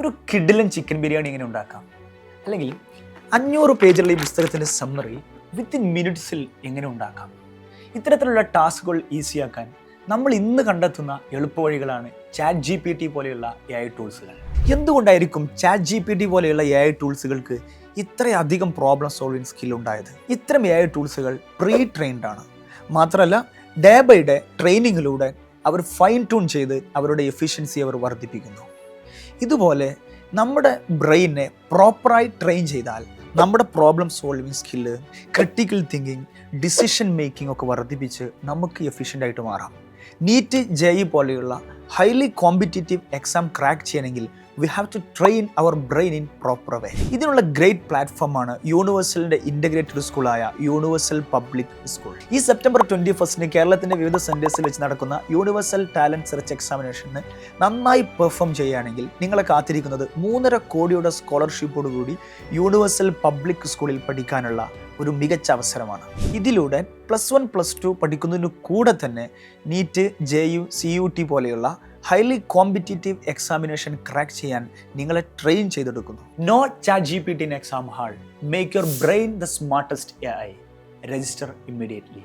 ഒരു കിഡിലൻ ചിക്കൻ ബിരിയാണി എങ്ങനെ ഉണ്ടാക്കാം. അല്ലെങ്കിൽ അഞ്ഞൂറ് പേജുള്ള ഈ പുസ്തകത്തിന്റെ സമ്മറി വിത്തിൻ മിനിറ്റ്സിൽ എങ്ങനെ ഉണ്ടാക്കാം? ഇത്തരത്തിലുള്ള ടാസ്കുകൾ ഈസിയാക്കാൻ നമ്മൾ ഇന്ന് കണ്ടെത്തുന്ന എളുപ്പവഴികളാണ് ചാറ്റ് ജി പി ടി പോലെയുള്ള എ ഐ ടൂൾസുകൾ എന്തുകൊണ്ടായിരിക്കും ചാറ്റ് ജി പി ടി പോലെയുള്ള എ ഐ ടൂൾസുകൾക്ക് ഇത്രയധികം പ്രോബ്ലം സോൾവിങ് സ്കിൽ ഉണ്ടായത്? ഇത്തരം എ ഐ ടൂൾസുകൾ പ്രീ ട്രെയിൻഡ് ആണ്. മാത്രമല്ല ഡേ ബൈ ഡേ ട്രെയിനിങ്ങിലൂടെ അവർ ഫൈൻ ട്യൂൺ ചെയ്ത് അവരുടെ എഫിഷ്യൻസി അവർ വർദ്ധിപ്പിക്കുന്നു. ഇതുപോലെ നമ്മുടെ ബ്രെയിനെ പ്രോപ്പറായി ട്രെയിൻ ചെയ്താൽ നമ്മുടെ problem solving skill critical thinking decision making ഒക്കെ വർദ്ധിപ്പിച്ച് നമുക്ക് എഫിഷ്യന്റ് ആയിട്ട് മാറാം. നീറ്റ് ജെ ഇ പോലെയുള്ള ഹൈലി കോമ്പറ്റേറ്റീവ് എക്സാം ക്രാക്ക് ചെയ്യണമെങ്കിൽ we have to train our brain in proper way ഇതിനുള്ള ഗ്രേറ്റ് പ്ലാറ്റ്ഫോമാണ് യൂണിവേഴ്സലിന്റെ ഇന്റഗ്രേറ്റഡ് സ്കൂളായ യൂണിവേഴ്സൽ പബ്ലിക് സ്കൂൾ ഈ സെപ്റ്റംബർ ട്വന്റി ഫസ്റ്റിന് കേരളത്തിന്റെ വിവിധ സെന്റേഴ്സിൽ വെച്ച് നടക്കുന്ന യൂണിവേഴ്സൽ ടാലന്റ് സെർച്ച് എക്സാമിനേഷന് നന്നായി പെർഫോം ചെയ്യുകയാണെങ്കിൽ നിങ്ങളെ കാത്തിരിക്കുന്നത് മൂന്നര കോടിയുടെ സ്കോളർഷിപ്പോടുകൂടി യൂണിവേഴ്സൽ പബ്ലിക് സ്കൂളിൽ പഠിക്കാനുള്ള ഒരു മികച്ച അവസരമാണ്. ഇതിലൂടെ പ്ലസ് വൺ പ്ലസ് ടു പഠിക്കുന്നതിന് കൂടെ തന്നെ NEET J U C U T പോലെയുള്ള ഹൈലി കോമ്പറ്റേറ്റീവ് എക്സാമിനേഷൻ ക്രാക്ക് ചെയ്യാൻ നിങ്ങളെ train ചെയ്തെടുക്കുന്നു. No chat G P T exam hall make your brain the smartest A I register immediately